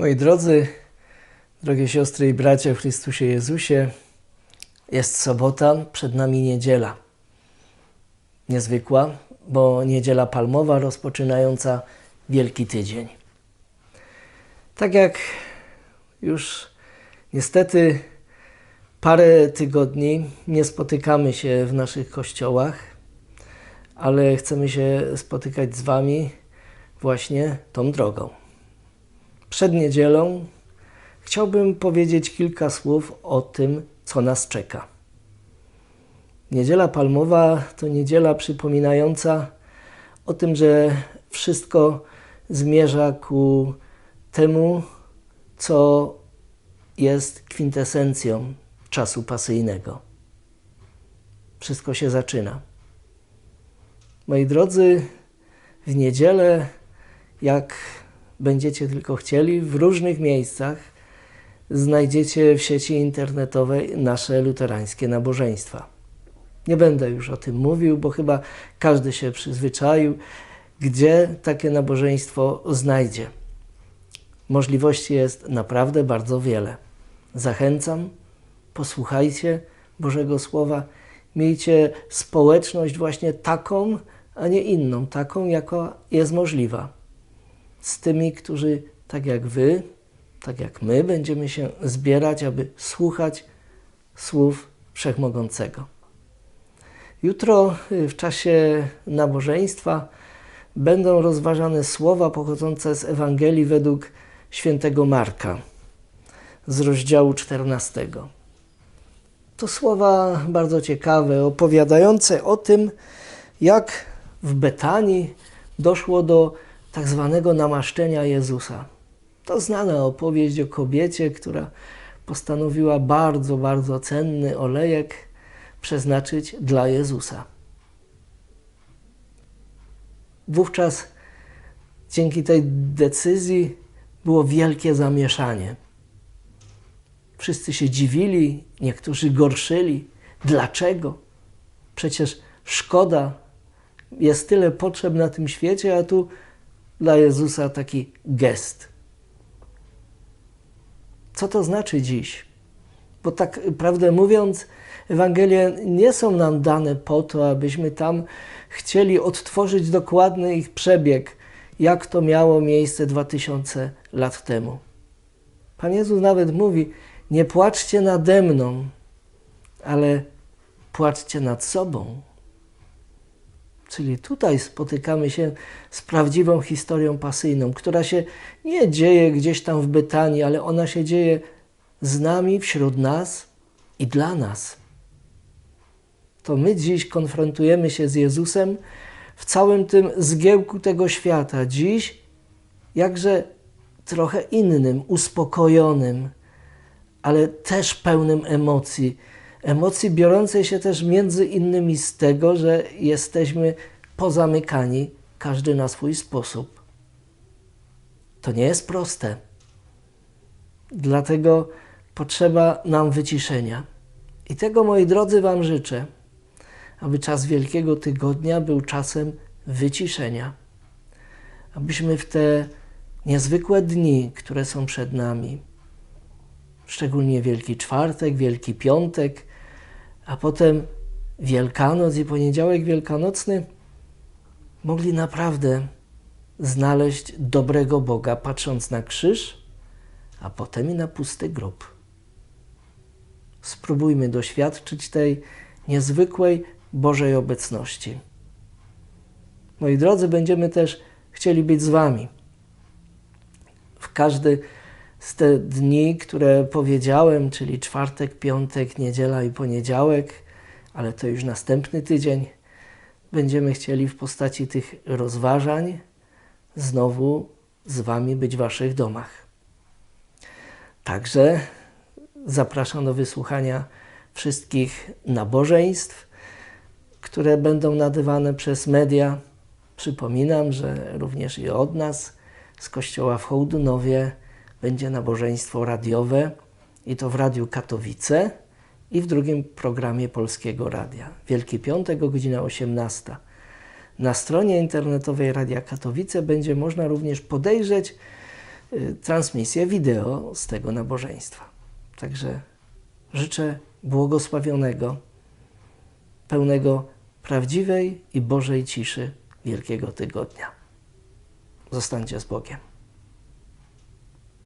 Moi drodzy, drogie siostry i bracia w Chrystusie Jezusie, jest sobota, przed nami niedziela. Niezwykła, bo niedziela palmowa rozpoczynająca Wielki Tydzień. Tak jak już niestety parę tygodni nie spotykamy się w naszych kościołach, ale chcemy się spotykać z Wami właśnie tą drogą. Przed niedzielą chciałbym powiedzieć kilka słów o tym, co nas czeka. Niedziela Palmowa to niedziela przypominająca o tym, że wszystko zmierza ku temu, co jest kwintesencją czasu pasyjnego. Wszystko się zaczyna. Moi drodzy, w niedzielę, jak będziecie tylko chcieli, w różnych miejscach znajdziecie w sieci internetowej nasze luterańskie nabożeństwa. Nie będę już o tym mówił, bo chyba każdy się przyzwyczaił, gdzie takie nabożeństwo znajdzie. Możliwości jest naprawdę bardzo wiele. Zachęcam, posłuchajcie Bożego Słowa, miejcie społeczność właśnie taką, a nie inną, taką, jaka jest możliwa. Z tymi, którzy tak jak wy, tak jak my, będziemy się zbierać, aby słuchać słów Wszechmogącego. Jutro y, w czasie nabożeństwa będą rozważane słowa pochodzące z Ewangelii według świętego Marka z rozdziału 14. To słowa bardzo ciekawe, opowiadające o tym, jak w Betanii doszło do tak zwanego namaszczenia Jezusa. To znana opowieść o kobiecie, która postanowiła bardzo, bardzo cenny olejek przeznaczyć dla Jezusa. Wówczas dzięki tej decyzji było wielkie zamieszanie. Wszyscy się dziwili, niektórzy gorszyli. Dlaczego? Przecież szkoda, jest tyle potrzeb na tym świecie, a tu dla Jezusa taki gest. Co to znaczy dziś? Bo tak prawdę mówiąc, Ewangelie nie są nam dane po to, abyśmy tam chcieli odtworzyć dokładny ich przebieg, jak to miało miejsce 2000 lat temu. Pan Jezus nawet mówi: Nie płaczcie nade mną, ale płaczcie nad sobą. Czyli tutaj spotykamy się z prawdziwą historią pasyjną, która się nie dzieje gdzieś tam w Betanii, ale ona się dzieje z nami, wśród nas i dla nas. To my dziś konfrontujemy się z Jezusem w całym tym zgiełku tego świata. Dziś jakże trochę innym, uspokojonym, ale też pełnym emocji emocji biorącej się też między innymi z tego, że jesteśmy pozamykani każdy na swój sposób. To nie jest proste. Dlatego potrzeba nam wyciszenia. I tego, moi drodzy, Wam życzę, aby czas Wielkiego Tygodnia był czasem wyciszenia. Abyśmy w te niezwykłe dni, które są przed nami, szczególnie Wielki Czwartek, Wielki Piątek, a potem Wielkanoc i poniedziałek wielkanocny mogli naprawdę znaleźć dobrego Boga, patrząc na krzyż, a potem i na pusty grób. Spróbujmy doświadczyć tej niezwykłej Bożej obecności. Moi drodzy, będziemy też chcieli być z Wami. W każdy z te dni, które powiedziałem, czyli czwartek, piątek, niedziela i poniedziałek, ale to już następny tydzień, będziemy chcieli w postaci tych rozważań znowu z Wami być w Waszych domach. Także zapraszam do wysłuchania wszystkich nabożeństw, które będą nadawane przez media. Przypominam, że również i od nas z Kościoła w Hołdunowie będzie nabożeństwo radiowe i to w Radiu Katowice i w drugim programie Polskiego Radia. Wielki Piątek, godzina 18. Na stronie internetowej Radia Katowice będzie można również podejrzeć y, transmisję wideo z tego nabożeństwa. Także życzę błogosławionego, pełnego prawdziwej i Bożej ciszy Wielkiego Tygodnia. Zostańcie z Bogiem.